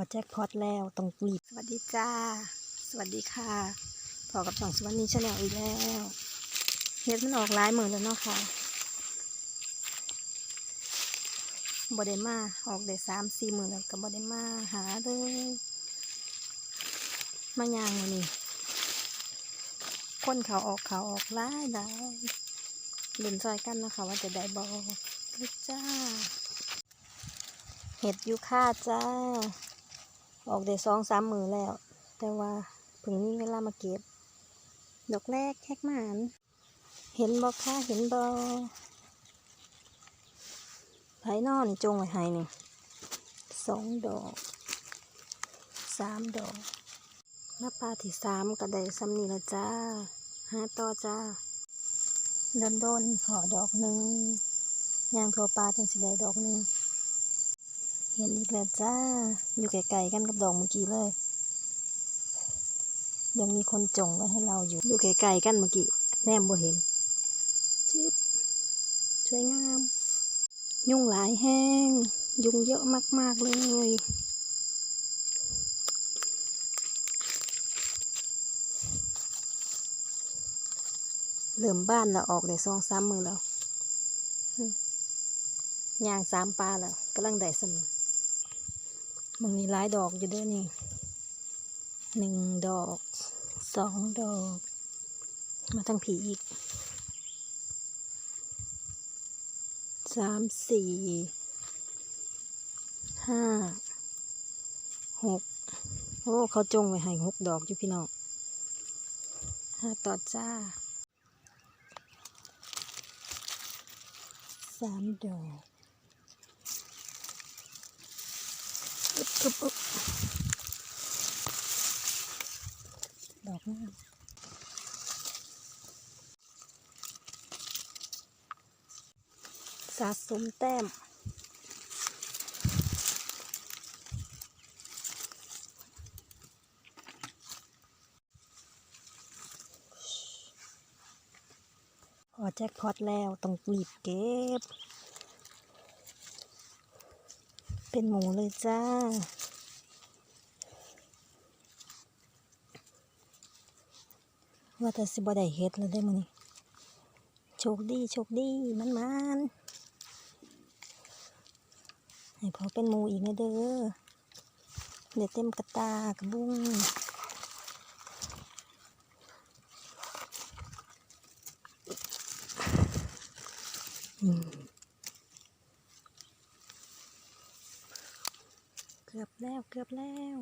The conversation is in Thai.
อแจ็คพอตแล้วต้องกรีบสวัสดีจ้า สวัสดีค่ะพอกับสองสวัสดีชาแนลอีกแล้วเฮ็ดมันออกหลายเหมื่นแล้วเนาะค่ะบอดมาออกได้สามสี่หมื่นแล้วกับบอดมาหาเลยมายางมานี่คนเขาออกเขาออกหลายหลายเล่นซอยกันนะคะว่าจะได้บอลูกจ้าเห็ดยูค่าจ้า ออกได้สองสามมือแล้ว แต่ว่าเพิ่งนี้เวลามาเก็บ ดอกแรกแค่หมาน เห็นบอกค่ะเห็นบอไผ่นอนจงไว้ให้นี่สองดอกสามดอกน้าปลาที่สามก็ได้ซ้ำนี่ละจ้าห้าต่อจ้าดินโดนขอดอกหนึ่งยางทัวปลาจังสิได้ดอกหนึ่ง เห็นอีกแล้วจ้า อยู่ไกลๆกันกับดอกเมื่อกี้เลย ยังมีคนจงไว้ให้เราอยู่ อยู่ไกลๆกันเมื่อกี้ แนมบ่เห็นจึ๊บสวยงาม ยุ่งหลายแห้ง ยุงเยอะมากๆเลยเริ่มบ้านแล้วออกได้สองสามมือแล้วย่างสามปลาแล้วกำลังได้เสมอ มันมีหลายดอกอยู่ด้วยนี่หนึ่งดอกสองดอก มาทั้งผีอีกสามสี่ห้าหกโอ้ เขาจงไว้ให้หกดอกอยู่พี่น้องห้าต่อจ้าสามดอก อึบอึ๊บอึ๊บดอกงามสะสมแต้มพอแจ็คพอตแล้วต้องรีบเก็บ เป็นหมูเลยจ้า ว่าแต่สิบ่ได้เฮ็ดแล้วได้มื้อนี้โชคดีโชคดีมันมันให้พอเป็นหมูอีกนะเด้อเดี๋ยวเต็มกระตากระบุ้งเกือบแล้วเกือบแล้ว